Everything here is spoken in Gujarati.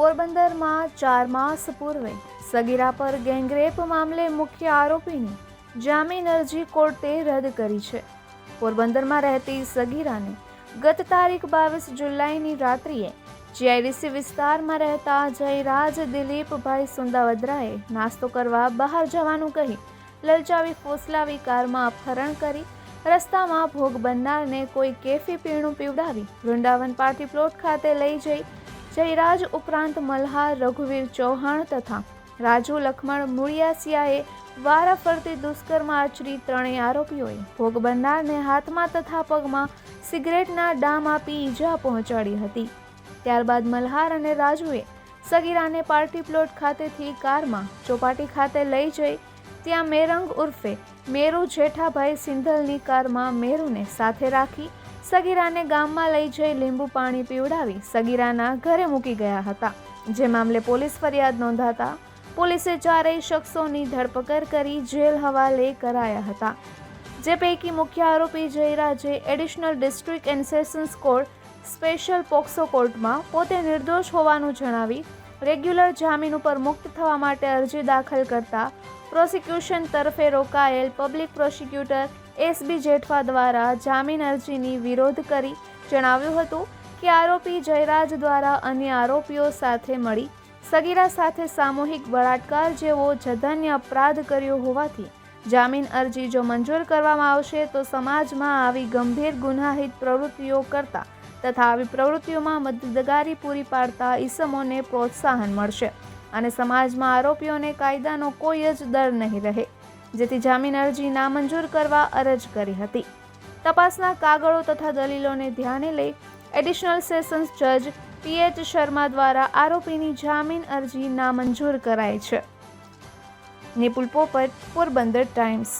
પોરબંદરમાં ચાર માસ પૂર્વે સગીરા પર ગેંગરેપ મામલે મુખ્ય આરોપીની જામીન અરજી કોર્ટે રદ કરી છે. પોરબંદરમાં રહેતી સગીરાને ગત તારીખ બાવીસ જુલાઈની રાત્રિએ જીઆઈડીસી વિસ્તારમાં રહેતા જયરાજ દિલીપભાઈ સુંદાવદ્રાએ નાસ્તો કરવા બહાર જવાનું કહી લલચાવી ફોસલાવી કારમાં અપહરણ કરી રસ્તામાં ભોગ બનનારને કોઈ કેફી પીણું પીવડાવી વૃંદાવન પાર્ટી પ્લોટ ખાતે લઈ જઈ જયરાજ ઉપરાંત મલ્હાર, રઘુવીર ચૌહાણ તથા રાજુ લખમણ મુળિયાસિયાએ વારાફરતી દુષ્કર્મ આચરી ત્રણેય આરોપીઓએ ભોગ બનનારને હાથમાં તથા પગમાં સિગરેટના ડામ આપી ઈજા પહોંચાડી હતી. ત્યારબાદ મલ્હાર અને રાજુએ સગીરાને પાર્ટી પ્લોટ ખાતેથી કારમાં ચોપાટી ખાતે લઈ જઈ ત્યાં મેરંગ ઉર્ફે મેરુ જેઠાભાઈ સિંધલની કારમાં મેરુને સાથે રાખી સગીરાને ગામમાં લઈ જઈ લીંબુ પાણી પીવડાવી સગીરાના ઘરે મૂકી ગયા હતા. જે મામલે પોલીસ ફરિયાદ નોંધાતા પોલીસે ચારેય શખ્સોની ધરપકડ કરી જેલ હવાલે કરાયા હતા. જે પૈકી મુખ્ય આરોપી જયરાજે additional district and sessions court special POCSO કોર્ટમાં પોતે નિર્દોષ હોવાનું જણાવી રેગ્યુલર જામીન ઉપર મુક્ત થવા માટે અરજી દાખલ કરતા પ્રોસિક્યુશન તરફે રોકાયેલ public prosecutor S B Jethwa દ્વારા જામીન અરજીની વિરોધ કરી જણાવ્યું હતું કે આરોપી જયરાજ દ્વારા અન્ય આરોપીઓ સાથે મળી સગીરા સાથે સામૂહિક બળાત્કાર જેવો જધન્ય અપરાધ કર્યો હોવાથી જામીન અરજી જો મંજૂર કરવામાં આવશે તો સમાજમાં આવી ગંભીર ગુનાહિત પ્રવૃત્તિઓ કરતા તથા આવી પ્રવૃત્તિઓમાં મદદગારી પૂરી પાડતા ઈસમોને પ્રોત્સાહન મળશે. અને સમાજમાં આરોપીઓને કાયદાનો કોઈ જ ડર નહીં રહે, જેથી જામીન અરજી નામંજૂર કરવા અરજ કરી હતી. તપાસના કાગળો તથા દલીલોને ધ્યાને લઈ એડિશનલ સેશન્સ જજ પીએચ શર્મા દ્વારા આરોપીની જામીન અરજી નામંજૂર કરાઈ છે. નિપુલ પોપટ, પોરબંદર ટાઈમ્સ.